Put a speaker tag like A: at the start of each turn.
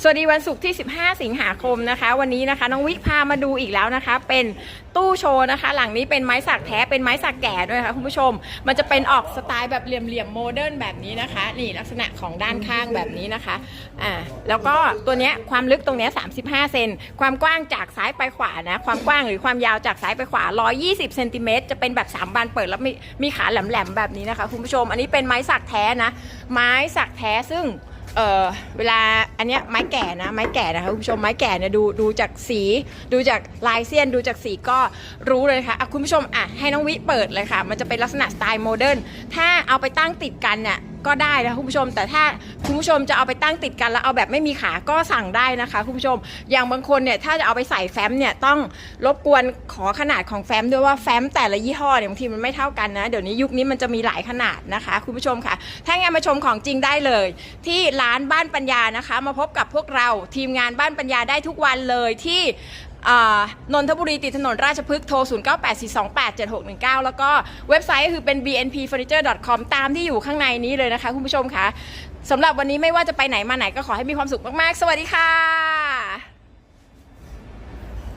A: สวัสดีวันศุกร์ที่ 15 สิงหาคมนะคะ วันนี้นะคะน้องวิพามาดูอีกแล้วนะคะ เป็นตู้โชว์นะคะ หลังนี้เป็นไม้สักแท้เป็นไม้สักแก่ด้วยนะคะคุณผู้ชม มันจะเป็นออกสไตล์แบบเหลี่ยมๆโมเดิร์นแบบนี้นะคะ นี่ลักษณะของด้านข้างแบบนี้นะคะอ่าแล้วก็ตัวเนี้ยความลึกตรงเนี้ย35 เซนความกว้างจากซ้ายไปขวานะความกว้างหรือความยาวจากซ้ายไปขวา 120เซนติเมตรจะเป็นแบบ3บานเปิดแล้วมีมีขาแหลมๆแบบนี้นะคะคุณผู้ชม อันนี้เป็นไม้สักแท้นะ ไม้สักแท้ซึ่ง เออเวลาอันเนี้ยไม้แก่นะไม้แก่นะคะคุณผู้ชมไม้แก่เนี่ยดูดูจากสีดูจากลายเส้นดูจากสีก็รู้เลยค่ะอะคุณผู้ชมอะให้น้องวิเปิดเลยค่ะ มันจะเป็นลักษณะสไตล์โมเดิร์นถ้าเอาไปตั้งติดกันเนี่ย ก็ได้นะคุณผู้ชม แต่ถ้าคุณผู้ชมจะเอาไปตั้งติดกันแล้วเอาแบบไม่มีขาก็สั่งได้นะคะคุณผู้ชม อย่างบางคนเนี่ยถ้าจะเอาไปใส่แฟ้มเนี่ยต้องรบกวนขอขนาดของแฟ้มด้วยว่าแฟ้มแต่ละยี่ห้อเนี่ยบางทีมันไม่เท่ากันนะ เดี๋ยวนี้ยุคนี้มันจะมีหลายขนาดนะคะ คุณผู้ชมค่ะ ถ้างั้นมาชมของจริงได้เลย ที่ร้านบ้านปัญญานะคะ มาพบกับพวกเราทีมงานบ้านปัญญาได้ทุกวันเลยที่ นนทบุรีติดถนนราชพฤกษ์โทร 0984287619 แล้วก็เว็บไซต์ก็คือเป็น bnpfurniture.com ตามที่อยู่ข้างในนี้เลยนะคะคุณผู้ชมคะสำหรับวันนี้ไม่ว่าจะไปไหนมาไหนก็ขอให้มีความสุขมาก ๆ สวัสดีค่ะ